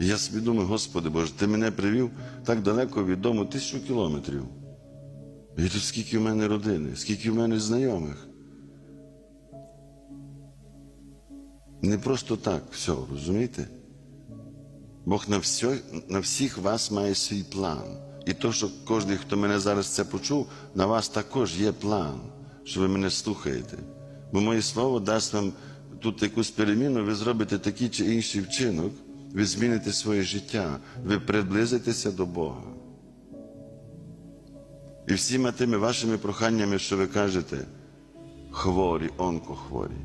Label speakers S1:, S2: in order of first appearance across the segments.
S1: Я думаю, Господи Боже, ти мене привів так далеко від дому тисячу кілометрів. І тут скільки в мене родини, скільки в мене знайомих. Не просто так все, розумієте? Бог на, все, на всіх вас має свій план. І то, що кожен, хто мене зараз це почув, на вас також є план, що ви мене слухаєте. Бо моє слово дасть вам тут якусь переміну, ви зробите такий чи інший вчинок, ви зміните своє життя, ви приблизитеся до Бога. І всіма тими вашими проханнями, що ви кажете, хворі, онкохворі,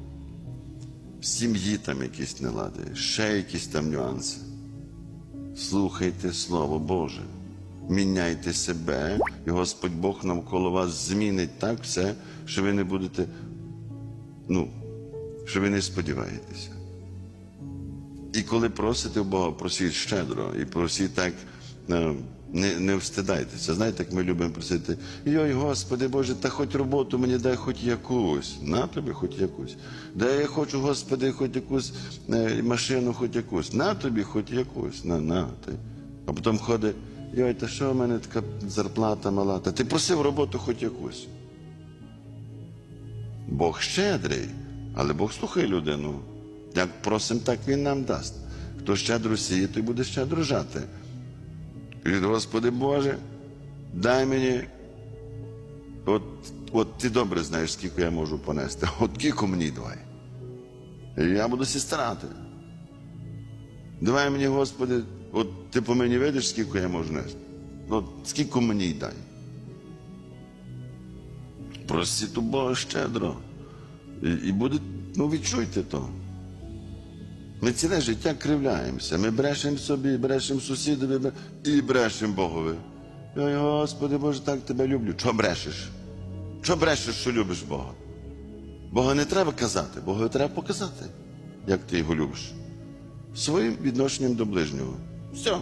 S1: сім'ї там якісь нелади, ще якісь там нюанси. Слухайте Слово Боже, міняйте себе, і Господь Бог навколо вас змінить так все, що ви не будете, ну, що ви не сподіваєтеся. І коли просите у Бога, просіть щедро і просіть так, е, не, не встидайтеся. Знаєте, як ми любимо просити, йой, Господи Боже, та хоч роботу мені дай хоч якусь. На тобі хоч якусь. Дай я хочу, Господи, хоч якусь е, машину, хоч якусь. На тобі хоч якусь. На, на. Ти. А потім ходить, йой, та що в мене така зарплата мала? Та ти просив роботу хоч якусь. Бог щедрий, але Бог слухає людину. Як просимо, так Він нам дасть. Хто щедро сіє, той буде щедро жати. Від Господи Боже, дай мені. От, от ти добре знаєш, скільки я можу понести. От кілько мені давай. І я буду сі старати. Давай мені, Господи, от ти по мені видиш, скільки я можу нести. От скільки мені дай. Просіть у Бога щедро. І, і буде, ну відчуйте то. Ми ціле життя кривляємося. Ми брешемо собі, брешемо сусідові і брешемо Богові. Ой, Господи Боже, так тебе люблю. Чого брешеш? Чого брешеш, що любиш Бога? Бога не треба казати, Бога треба показати, як ти його любиш. Своїм відношенням до ближнього. Все.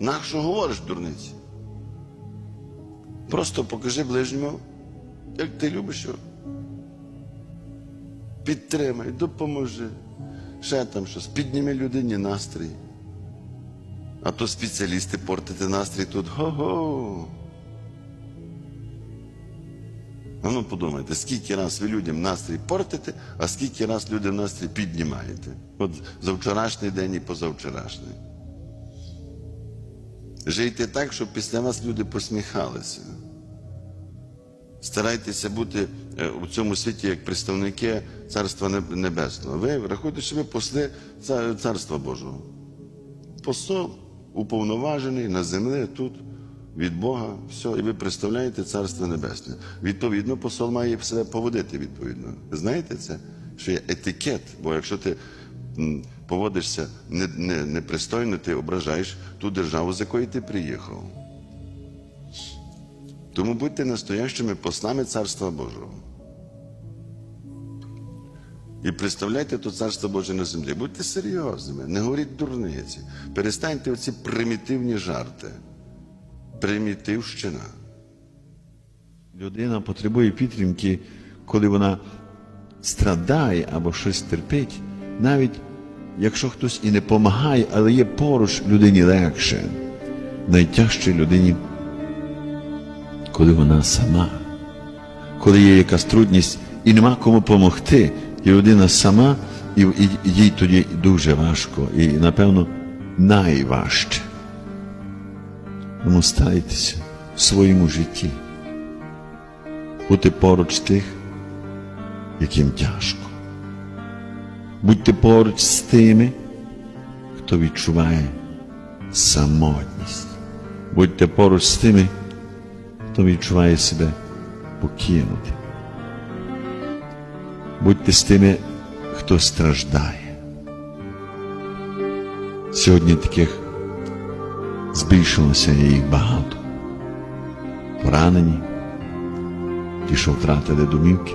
S1: Нащо говориш, дурниці? Просто покажи ближньому, як ти любиш його. Підтримай, допоможи. Ще там щось. Підніми людині настрій. А то спеціалісти портити настрій тут. Го-го. А ну подумайте, скільки раз ви людям настрій портите, а скільки раз людям настрій піднімаєте. От за вчорашній день і позавчорашній. Жийте так, щоб після вас люди посміхалися. Старайтеся бути е, у цьому світі як представники Царства Небесного. Ви рахуйте, що ви посли Царства Божого. Посол уповноважений на землі тут від Бога, все, і ви представляєте Царство Небесне. Відповідно, посол має себе поводити відповідно. Знаєте це? Що є етикет, бо якщо ти поводишся не- не- непристойно, ти ображаєш ту державу, з якої ти приїхав. Тому будьте настоящими послами Царства Божого. І представляйте то Царство Боже на землі. Будьте серйозними, не говоріть дурниці. Перестаньте оці примітивні жарти. Примітивщина.
S2: Людина потребує підтримки, коли вона страдає або щось терпить, навіть якщо хтось і не допомагає, але є поруч людині легше. Найтяжче людині, коли вона сама, коли є якась трудність і нема кому допомогти, і людина сама, і, і їй тоді дуже важко, і, напевно, найважче. Тому старайтеся в своєму житті бути поруч тих, яким тяжко. Будьте поруч з тими, хто відчуває самотність. Будьте поруч з тими, хто відчуває себе покинутим. Будьте з тими, хто страждає. Сьогодні таких збільшилося їх багато. Поранені, ті, що втратили домівки,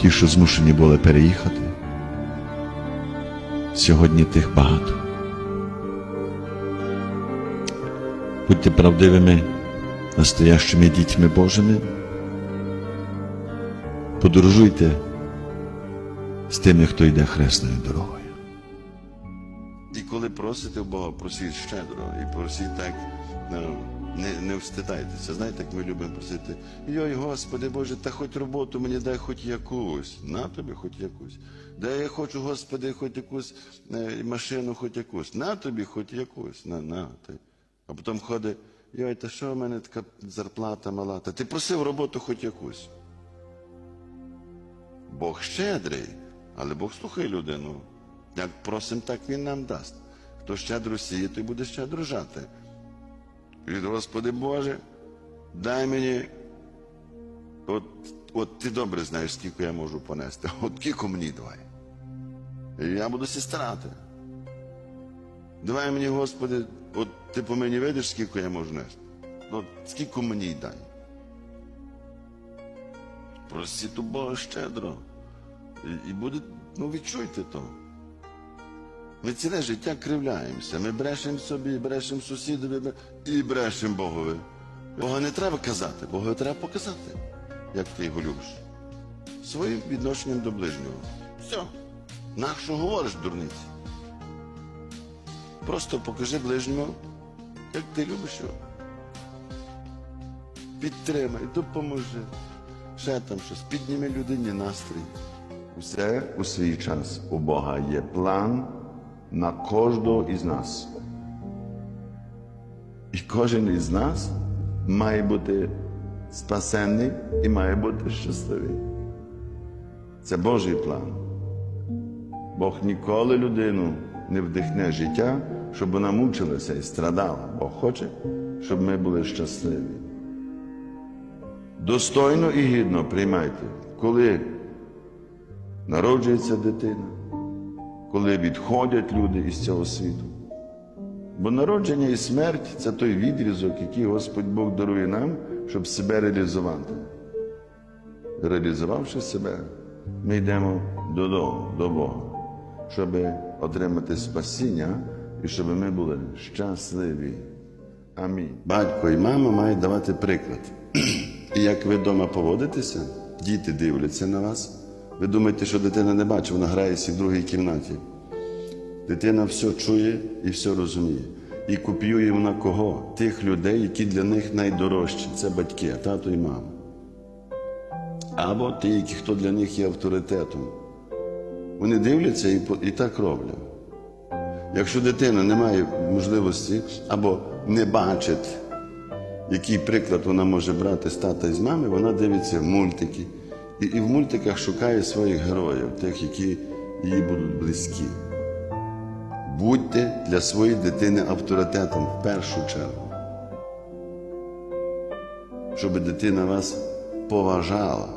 S2: ті, що змушені були переїхати. Сьогодні тих багато. Будьте правдивими, настоящими дітьми Божими. Подорожуйте з тими, хто йде хресною дорогою.
S1: І коли просите Бога, просіть щедро і просіть так, ну, не, не встидайтеся. Знаєте, як ми любимо просити, йой, Господи Боже, та хоч роботу мені дай хоч якусь. На тобі хоч якусь. Дай я хочу, Господи, хоч якусь е, машину, хоч якусь. На тобі хоч якусь. На, на. А потім ходить, йой, та що в мене така зарплата мала? Та ти просив роботу хоч якусь. Бог щедрий, але Бог слухає людину. Як просим, так Він нам дасть. Хто щедро сіє, той буде щедро жати. І, Господи Боже, дай мені. От, от ти добре знаєш, скільки я можу понести. От кілько мені давай. Я буду сі. Давай мені, Господи, от ти по мені видиш, скільки я можу нести. От скільки мені й дай. Просіть у Бога щедро. І, і буде, ну відчуйте то. Ми ціле життя кривляємося. Ми брешемо собі, брешемо сусідові і брешемо Богові. Бога не треба казати, Бога треба показати, як ти його любиш. Своїм відношенням до ближнього. Все. Нащо говориш, дурниці? Просто покажи ближньому, як ти любиш його. Підтримай, допоможи. Ще там щось, підніми людині настрій.
S2: Все у свій час. У Бога є план на кожного із нас. І кожен із нас має бути спасений і має бути щасливий. Це Божий план. Бог ніколи людину не вдихне життя, щоб вона мучилася і страдала. Бог хоче, щоб ми були щасливі. Достойно і гідно приймайте, коли народжується дитина, коли відходять люди із цього світу. Бо народження і смерть це той відрізок, який Господь Бог дарує нам, щоб себе реалізувати. Реалізувавши себе, ми йдемо додому, до Бога, щоб отримати спасіння і щоб ми були щасливі. Амінь.
S1: Батько і мама мають давати приклад. І як ви вдома поводитеся, діти дивляться на вас. Ви думаєте, що дитина не бачить, вона грається в другій кімнаті. Дитина все чує і все розуміє. І копіює вона кого? Тих людей, які для них найдорожчі. Це батьки, тато і мама. Або ті, які хто для них є авторитетом. Вони дивляться і, і так роблять. Якщо дитина не має можливості або не бачить, який приклад вона може брати з тата і з мами, вона дивиться мультики. І, і в мультиках шукає своїх героїв, тих, які їй будуть близькі. Будьте для своєї дитини авторитетом в першу чергу. Щоб дитина вас поважала.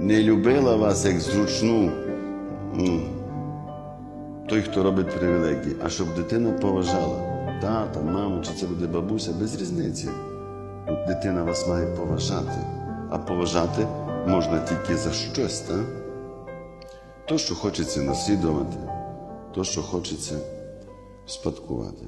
S1: Не любила вас як зручну той, хто робить привілегії, а щоб дитина поважала тата, маму, чи це буде бабуся, без різниці. Дитина вас має поважати, а поважати можна тільки за щось, так? То, що хочеться наслідувати, то, що хочеться спадкувати.